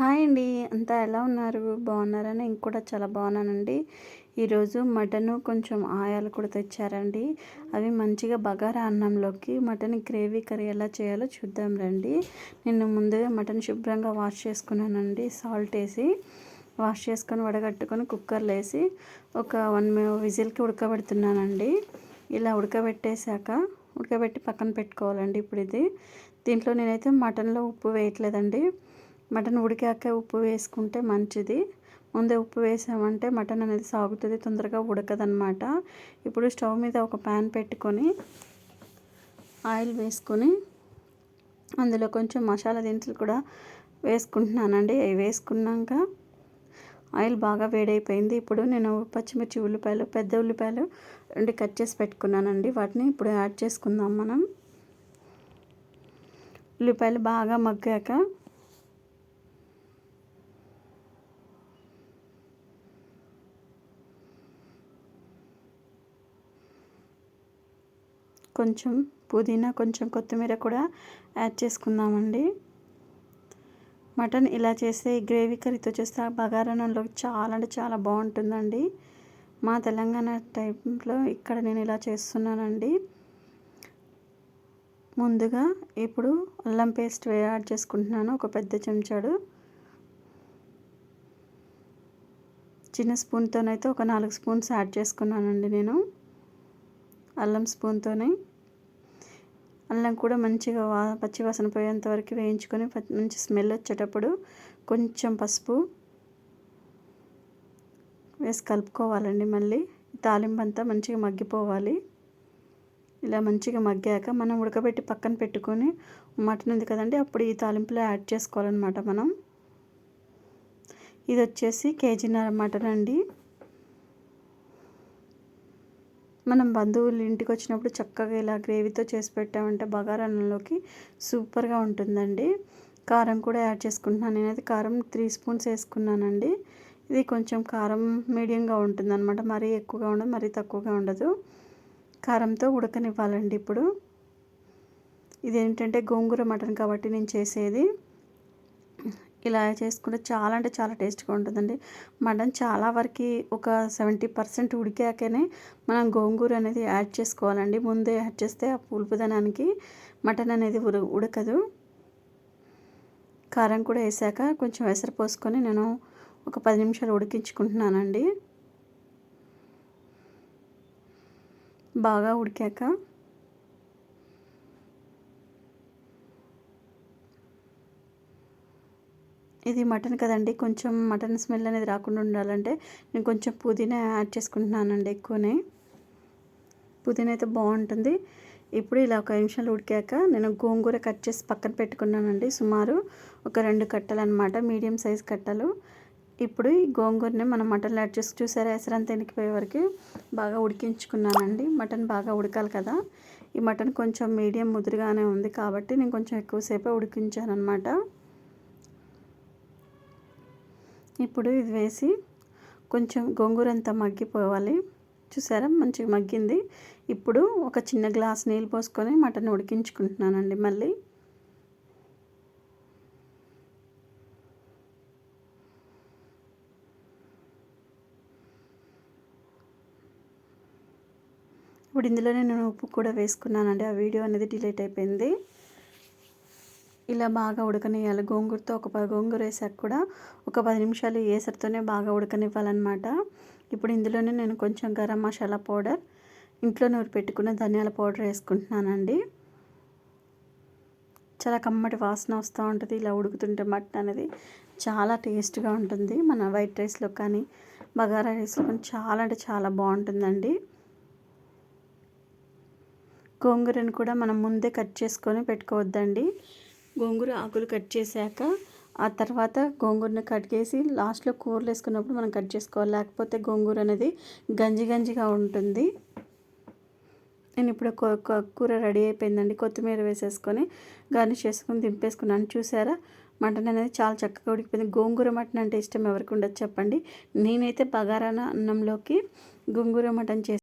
Hi అండి. అంతా ఎలా ఉన్నారు? బాగున్నారా? నేను కూడా చాలా బాగున్నానండి. ఈరోజు మటన్ కొంచెం ఆయాలు కూడా తెచ్చారండి. అవి మంచిగా బగారా అన్నంలోకి మటన్ గ్రేవీ కర్రీ ఎలా చేయాలో చూద్దాం రండి. నేను ముందుగా మటన్ శుభ్రంగా వాష్ చేసుకున్నానండి. సాల్ట్ వేసి వాష్ చేసుకొని వడగట్టుకొని కుక్కర్లో వేసి ఒక వన్ విజిల్కి ఉడకబెడుతున్నానండి. ఇలా ఉడకబెట్టేశాక ఉడకబెట్టి పక్కన పెట్టుకోవాలండి ఇప్పుడు ఇది దీంట్లో నేనైతే మటన్లో ఉప్పు వేయట్లేదండి. మటన్ ఉడికాక ఉప్పు వేసుకుంటే మంచిది. ముందే ఉప్పు వేసామంటే మటన్ అనేది సాగుతుంది తొందరగా ఉడకదనమాట ఇప్పుడు స్టవ్ మీద ఒక ప్యాన్ పెట్టుకొని ఆయిల్ వేసుకొని అందులో కొంచెం మసాలా దినుసులు కూడా వేసుకుంటున్నానండి. అవి వేసుకున్నాక ఆయిల్ బాగా వేడైపోయింది. ఇప్పుడు నేను పచ్చిమిర్చి ఉల్లిపాయలు పెద్ద ఉల్లిపాయలు రెండు కట్ చేసి పెట్టుకున్నానండి. వాటిని ఇప్పుడు యాడ్ చేసుకుందాం మనం. ఉల్లిపాయలు బాగా మగ్గాక కొంచెం పుదీనా కొంచెం కొత్తిమీర కూడా యాడ్ చేసుకుందామండి. మటన్ ఇలా చేస్తే గ్రేవీ కర్రీతో చేస్తే బగారానంలో చాలా అంటే చాలా బాగుంటుందండి. మా తెలంగాణ టైంలో ఇక్కడ నేను ఇలా చేస్తున్నానండి. ముందుగా ఇప్పుడు అల్లం పేస్ట్ యాడ్ చేసుకుంటున్నాను ఒక పెద్ద చెంచాడు. చిన్న స్పూన్తోనైతే ఒక నాలుగు స్పూన్స్ యాడ్ చేసుకున్నానండి నేను. అల్లం స్పూన్తోనే అల్లం కూడా మంచిగా వా పచ్చివాసన పోయేంత వరకు వేయించుకొని మంచి స్మెల్ వచ్చేటప్పుడు కొంచెం పసుపు వేసి కలుపుకోవాలండి మళ్ళీ. తాలింపు అంతా మంచిగా మగ్గిపోవాలి. ఇలా మంచిగా మగ్గాక మనం ఉడకబెట్టి పక్కన పెట్టుకొని మటన్ ఉంది కదండి అప్పుడు ఈ తాలింపులో యాడ్ చేసుకోవాలన్నమాట మనం. ఇది వచ్చేసి కేజీన్నర మటన్ అండి. మనం బంధువులు ఇంటికి వచ్చినప్పుడు చక్కగా ఇలా గ్రేవీతో చేసి పెట్టామంటే బగారాన్నంలోకి సూపర్గా ఉంటుందండి. కారం కూడా యాడ్ చేసుకుంటున్నాను. నేనైతే కారం త్రీ స్పూన్స్ వేసుకున్నానండి. ఇది కొంచెం కారం మీడియంగా ఉంటుంది అనమాట మరీ ఎక్కువగా ఉండదు మరీ తక్కువగా ఉండదు. కారంతో ఉడకనివ్వాలండి ఇప్పుడు. ఇదేంటంటే గోంగూర మటన్ కాబట్టి నేను చేసేది. ఇలా చేసుకుంటే చాలా అంటే చాలా టేస్ట్గా ఉంటుందండి. మటన్ చాలా వరకు ఒక సెవెంటీ పర్సెంట్ ఉడికాకనే మనం గోంగూర అనేది యాడ్ చేసుకోవాలండి. ముందే యాడ్ చేస్తే ఆ పులుపుదనానికి మటన్ అనేది ఉడకదు. కారం కూడా వేసాక కొంచెం ఎసరు పోసుకొని నేను ఒక పది నిమిషాలు ఉడికించుకుంటున్నానండి. బాగా ఉడికాక ఇది మటన్ కదండి. కొంచెం మటన్ స్మెల్ అనేది రాకుండా ఉండాలంటే నేను కొంచెం పుదీనా యాడ్ చేసుకుంటున్నానండి ఎక్కువనే. పుదీనా అయితే బాగుంటుంది. ఇప్పుడు ఇలా ఒక నిమిషాలు ఉడికాక నేను గోంగూర కట్ చేసి పక్కన పెట్టుకున్నానండి. సుమారు ఒక రెండు కట్టలు అనమాట మీడియం సైజ్ కట్టలు. ఇప్పుడు ఈ గోంగూరని మనం మటన్ యాడ్ చేసి చూసారా? ఎసరంతా ఎనికిపోయే వరకు బాగా ఉడికించుకున్నానండి. మటన్ బాగా ఉడకాలి కదా. ఈ మటన్ కొంచెం మీడియం ముదురుగానే ఉంది కాబట్టి నేను కొంచెం ఎక్కువసేపే ఉడికించాను అనమాట ఇప్పుడు ఇది వేసి కొంచెం గోంగూర అంతా మగ్గిపోవాలి. చూసారా? మంచిగా మగ్గింది. ఇప్పుడు ఒక చిన్న గ్లాస్ నీళ్ళు పోసుకొని మటన్ ఉడికించుకుంటున్నానండి మళ్ళీ. ఇప్పుడు ఇందులోనే నేను ఉప్పు కూడా వేసుకున్నానండి. ఆ వీడియో అనేది డిలీట్ అయిపోయింది. ఇలా బాగా ఉడకనివ్వాలి గోంగూరతో ఒక గోంగూర వేసాక కూడా ఒక పది నిమిషాలు ఏసరితోనే బాగా ఉడకనివ్వాలన్నమాట. ఇప్పుడు ఇందులోనే నేను కొంచెం గరం మసాలా పౌడర్ ఇంట్లో నూరు పెట్టుకున్న ధనియాల పౌడర్ వేసుకుంటున్నానండి. చాలా కమ్మటి వాసన వస్తూ ఉంటుంది ఇలా ఉడుకుతుంటే మటన్ అనేది. చాలా టేస్ట్గా ఉంటుంది. మన వైట్ రైస్లో కానీ బగారా రైస్లో కానీ చాలా అంటే చాలా బాగుంటుందండి. గోంగూరను కూడా మనం ముందే కట్ చేసుకొని పెట్టుకోవద్దండి. గోంగూర ఆకులు కట్ చేశాక ఆ తర్వాత గోంగూరని కట్ చేసి లాస్ట్లో కూరలు వేసుకున్నప్పుడు మనం కట్ చేసుకోవాలి. లేకపోతే గోంగూర అనేది గంజి గంజిగా ఉంటుంది. నేను ఇప్పుడు కూర రెడీ అయిపోయిందండి. కొత్తిమీర వేసేసుకొని గార్నిష్ చేసుకొని దింపేసుకున్నాను. చూసారా? మటన్ అనేది చాలా చక్కగా ఉడికిపోయింది. గోంగూర మటన్ అంటే ఇష్టం ఎవరికి ఉండదు చెప్పండి. నేనైతే బగారా అన్నంలోకి గోంగూర మటన్ చేసి